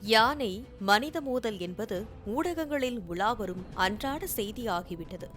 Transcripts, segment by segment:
யானை மனித மோதல் என்பது ஊடகங்களில் உலாவரும் அன்றாட செய்தியாகிவிட்டது.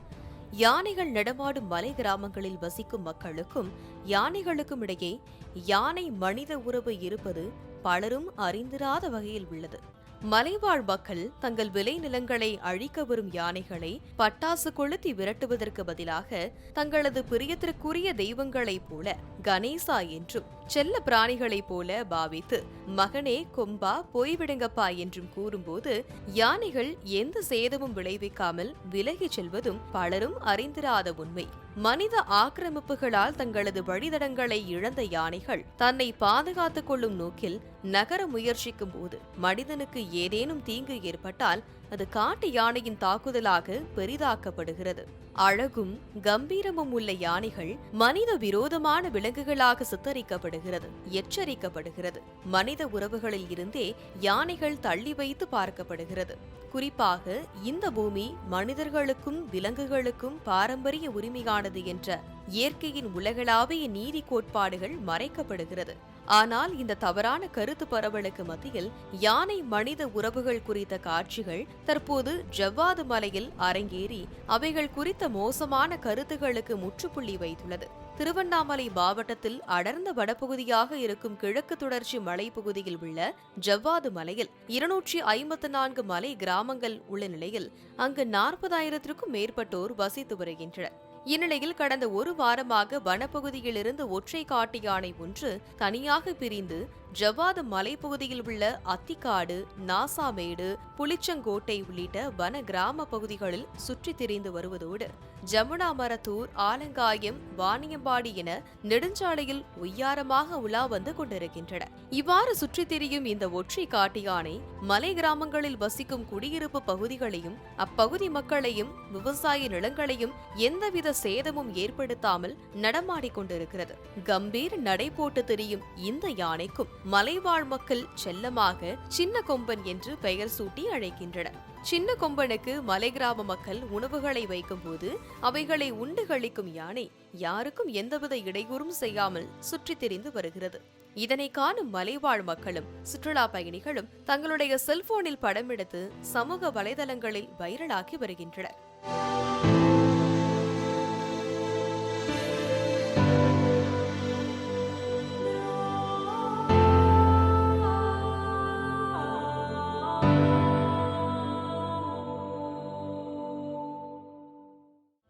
யானைகள் நடமாடும் மலை கிராமங்களில் வசிக்கும் மக்களுக்கும் யானைகளுக்கும் இடையே யானை மனித உறவு இருப்பது பலரும் அறிந்திராத வகையில் உள்ளது. மலைவாழ் மக்கள் தங்கள் விளைநிலங்களை அழிக்க வரும் யானைகளை பட்டாசு கொளுத்தி விரட்டுவதற்கு பதிலாக தங்களது பிரியத்திற்குரிய தெய்வங்களைப் போல கணேசா என்றும் செல்ல பிராணிகளைப் போல பாவித்து மகனே கொம்பா போய்விடுங்கப்பா என்றும் கூறும்போது யானைகள் எந்த சேதமும் விளைவிக்காமல் விலகிச் செல்வதும் பலரும் அறிந்திராத உண்மை. மனித ஆக்கிரமிப்புகளால் தங்களது வழிதடங்களை இழந்த யானைகள் தன்னை பாதுகாத்துக் கொள்ளும் நோக்கில் நகர முயற்சிக்கும் போது மனிதனுக்கு ஏதேனும் தீங்கு ஏற்பட்டால் அது காட்டு யானையின் தாக்குதலாக பெரிதாக்கப்படுகிறது. அழகும் கம்பீரமும் உள்ள யானைகள் மனித விரோதமான விலங்குகளாக சித்தரிக்கப்படுகிறது எச்சரிக்கப்படுகிறது. மனித உறவுகளில் இருந்தே யானைகள் தள்ளி வைத்து பார்க்கப்படுகிறது. குறிப்பாக இந்த பூமி மனிதர்களுக்கும் விலங்குகளுக்கும் பாரம்பரிய உரிமையானது என்ற இயற்கையின் உலகளாவிய நீதி கோட்பாடுகள் மறைக்கப்படுகிறது. ஆனால் இந்த தவறான கருத்து பரவலுக்கு மத்தியில் யானை மனித உறவுகள் குறித்த காட்சிகள் தற்போது ஜவ்வாது மலையில் அரங்கேறி அவைகள் குறித்த மோசமான கருத்துகளுக்கு முற்றுப்புள்ளி வைத்துள்ளது. திருவண்ணாமலை மாவட்டத்தில் அடர்ந்த வடபகுதியாக இருக்கும் கிழக்கு தொடர்ச்சி மலைப்பகுதியில் உள்ள ஜவ்வாது மலையில் இருநூற்றி ஐம்பத்து நான்கு மலை கிராமங்கள் உள்ள நிலையில் அங்கு நாற்பதாயிரத்திற்கும் மேற்பட்டோர் வசித்து வருகின்றனர். இந்நிலையில் கடந்த ஒரு வாரமாக வனப்பகுதியிலிருந்து ஒற்றை காட்டு யானை ஒன்று தனியாக பிரிந்து ஜவ்வாது மலைப்பகுதியில் உள்ள அத்திக்காடு நாசாமேடு புளிச்சங்கோட்டை உள்ளிட்ட வன கிராம பகுதிகளில் சுற்றித் திரிந்து வருவதோடு ஜமுனா மரத்தூர் ஆலங்காயம் வாணியம்பாடி என நெடுஞ்சாலையில் உய்யாரமாக உலா வந்து கொண்டிருக்கின்றன. இவ்வாறு சுற்றித் திரியும் இந்த ஒற்றை காட்டு யானை மலை கிராமங்களில் வசிக்கும் குடியிருப்பு பகுதிகளையும் அப்பகுதி மக்களையும் விவசாய நிலங்களையும் எந்தவித சேதமும் ஏற்படுத்தாமல் நடமாடிக்கொண்டிருக்கிறது கம்பீர் நடை போட்டு திரியும் இந்த யானைக்கும் மலைவாழ் மக்கள் செல்லமாக சின்ன கொம்பன் என்று பெயர் சூட்டி அழைக்கின்றனர். சின்ன கொம்பனுக்கு மலை கிராம மக்கள் உணவுகளை வைக்கும்போது அவைகளை உண்டு கழிக்கும் யானை யாருக்கும் எந்தவித இடையூறும் செய்யாமல் சுற்றித் திரிந்து வருகிறது. இதனை காணும் மலைவாழ் மக்களும் சுற்றுலா பயணிகளும் தங்களுடைய செல்போனில் படமெடுத்து சமூக வலைதளங்களில் வைரலாக்கி வருகின்றனர்.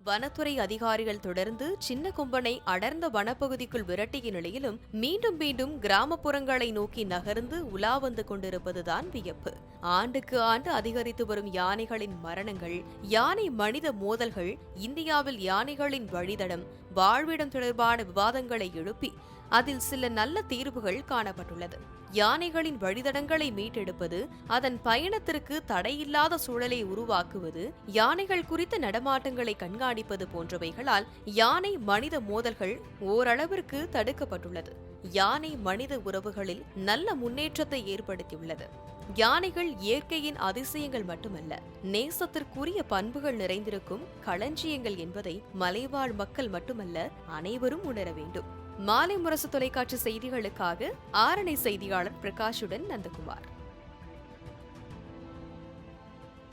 வனத்துறை அதிகாரிகள் தொடர்ந்து சின்ன கும்பனை அடர்ந்த வனப்பகுதிக்குள் விரட்டிய நிலையிலும் மீண்டும் மீண்டும் கிராமப்புறங்களை நோக்கி நகர்ந்து உலா வந்து கொண்டிருப்பதுதான் வியப்பு. ஆண்டுக்கு ஆண்டு அதிகரித்து வரும் யானைகளின் மரணங்கள் யானை மனித மோதல்கள் இந்தியாவில் யானைகளின் வழிதடம் வாழ்விடம் தொடர்பான விவாதங்களை எழுப்பி அதில் சில நல்ல தீர்வுகள் காணப்பட்டுள்ளது. யானைகளின் வழித்தடங்களை மீட்டெடுப்பது அதன் பயணத்திற்கு தடையில்லாத சூழலை உருவாக்குவது யானைகள் குறித்த நடமாட்டங்களை கண்காணிப்பது போன்றவைகளால் யானை மனித மோதல்கள் ஓரளவிற்கு தடுக்கப்பட்டுள்ளது. யானை மனித உறவுகளில் நல்ல முன்னேற்றத்தை ஏற்படுத்தியுள்ளது. யானைகள் இயற்கையின் அதிசயங்கள் மட்டுமல்ல நேசத்திற்குரிய பண்புகள் நிறைந்திருக்கும் களஞ்சியங்கள் என்பதை மலைவாழ் மக்கள் மட்டுமல்ல அனைவரும் உணர வேண்டும். மாலை முரசு தொலைக்காட்சி செய்திகளுக்காக ஆரணை செய்தியாளர் பிரகாஷுடன் நந்தகுமார்.